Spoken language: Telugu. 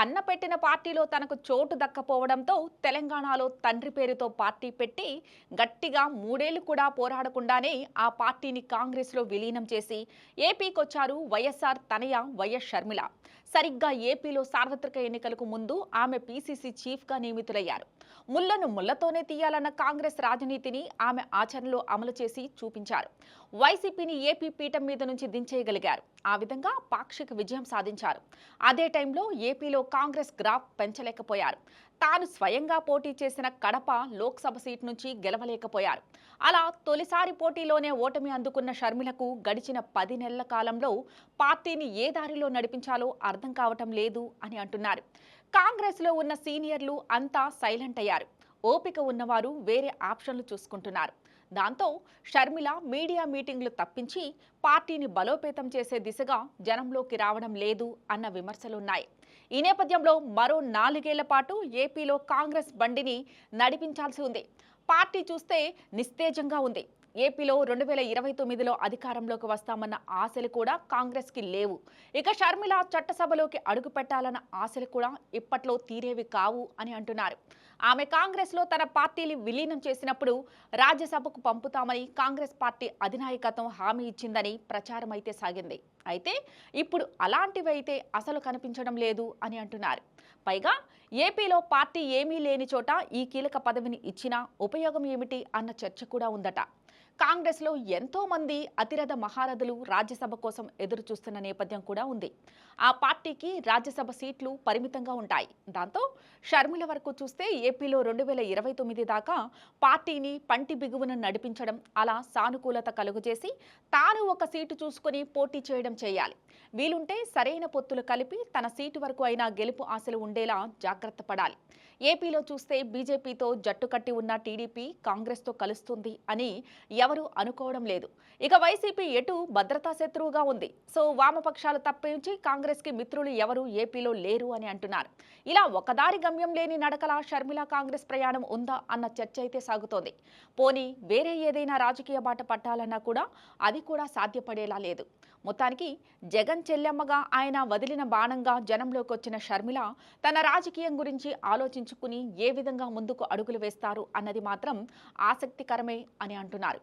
అన్న పెట్టిన పార్టీలో తనకు చోటు దక్కపోవడంతో తెలంగాణలో తండ్రి పేరుతో పార్టీ పెట్టి గట్టిగా మూడేళ్ళు కూడా పోరాడకుండానే ఆ పార్టీని కాంగ్రెస్లో విలీనం చేసి ఏపీకొచ్చారు వైఎస్ఆర్ తనయ వైఎస్ షర్మిల. సరిగ్గా ఏపీలో సార్వత్రిక ఎన్నికలకు ముందు ఆమె పీసీసీ చీఫ్గా నియమితులయ్యారు. ముళ్ళను ముళ్ళతోనే తీయాలన్న కాంగ్రెస్ రాజనీతిని ఆమె ఆచరణలో అమలు చేసి చూపించారు. వైసీపీని ఏపీ పీఠం మీద నుంచి దించేయగలిగారు. ఆ విధంగా పాక్షిక విజయం సాధించారు. అదే టైంలో ఏపీలో కాంగ్రెస్ గ్రాఫ్ పెంచలేకపోయారు. తాను స్వయంగా పోటీ చేసిన కడప లోక్సభ సీట్ నుంచి గెలవలేకపోయారు. అలా తొలిసారి పోటీలోనే ఓటమి అందుకున్న షర్మిలకు గడిచిన పది నెలల కాలంలో పార్టీని ఏ దారిలో నడిపించాలో అర్థం కావటం లేదు అని అంటున్నారు. కాంగ్రెస్లో ఉన్న సీనియర్లు అంతా సైలెంట్ అయ్యారు. ఓపిక ఉన్నవారు వేరే ఆప్షన్లు చూసుకుంటున్నారు. దాంతో షర్మిల మీడియా మీటింగ్లు తప్పించి పార్టీని బలోపేతం చేసే దిశగా జనంలోకి రావడం లేదు అన్న విమర్శలున్నాయి. ఈ నేపథ్యంలో మరో నాలుగేళ్ళ పాటు ఏపీలో కాంగ్రెస్ బండిని నడిపించాల్సి ఉంది. పార్టీ చూస్తే నిస్తేజంగా ఉంది. ఏపీలో రెండు వేల ఇరవై తొమ్మిదిలో అధికారంలోకి వస్తామన్న ఆశలు కూడా కాంగ్రెస్కి లేవు. ఇక షర్మిల చట్టసభలోకి అడుగు పెట్టాలన్న ఆశలు కూడా ఇప్పట్లో తీరేవి కావు అని అంటున్నారు. ఆమె కాంగ్రెస్లో తన పార్టీని విలీనం చేసినప్పుడు రాజ్యసభకు పంపుతామని కాంగ్రెస్ పార్టీ అధినాయకత్వం హామీ ఇచ్చిందని ప్రచారం అయితే సాగింది. అయితే ఇప్పుడు అలాంటివైతే అసలు కనిపించడం లేదు అని అంటున్నారు. పైగా ఏపీలో పార్టీ ఏమీ లేని చోట ఈ కీలక పదవిని ఇచ్చినా ఉపయోగం ఏమిటి అన్న చర్చ కూడా ఉందట. కాంగ్రెస్లో ఎంతో మంది అతిరథ మహారథులు రాజ్యసభ కోసం ఎదురు చూస్తున్న నేపథ్యం కూడా ఉంది. ఆ పార్టీకి రాజ్యసభ సీట్లు పరిమితంగా ఉంటాయి. దాంతో షర్మిల వరకు చూస్తే ఏపీలో రెండు వేల ఇరవై తొమ్మిది దాకా పార్టీని పంటి బిగువున నడిపించడం అలా సానుకూలత కలుగజేసి తాను ఒక సీటు చూసుకొని పోటీ చేయడం చేయాలి. వీలుంటే సరైన పొత్తులు కలిపి తన సీటు వరకు అయినా గెలుపు ఆశలు ఉండేలా జాగ్రత్త పడాలి. ఏపీలో చూస్తే బీజేపీతో జట్టు కట్టి ఉన్న టీడీపీ కాంగ్రెస్తో కలుస్తుంది అని ఎవరూ అనుకోవడం లేదు. ఇక వైసీపీ ఎటు భద్రతా శత్రువుగా ఉంది. సో వామపక్షాలు తప్పించి కాంగ్రెస్కి మిత్రులు ఎవరు ఏపీలో లేరు అని అంటున్నారు. ఇలా ఒకదారి గమ్యం లేని నడకల షర్మిల కాంగ్రెస్ ప్రయాణం ఉందా అన్న చర్చ అయితే సాగుతోంది. పోనీ వేరే ఏదైనా రాజకీయ బాట పట్టాలన్నా కూడా అది కూడా సాధ్యపడేలా లేదు. మొత్తానికి జగన్ చెల్లెమ్మగా ఆయన వదిలిన బాణంగా జనంలోకి వచ్చిన షర్మిల తన రాజకీయం గురించి ఆలోచించుకుని ఏ విధంగా ముందుకు అడుగులు వేస్తారు అన్నది మాత్రం ఆసక్తికరమే అని అంటున్నారు.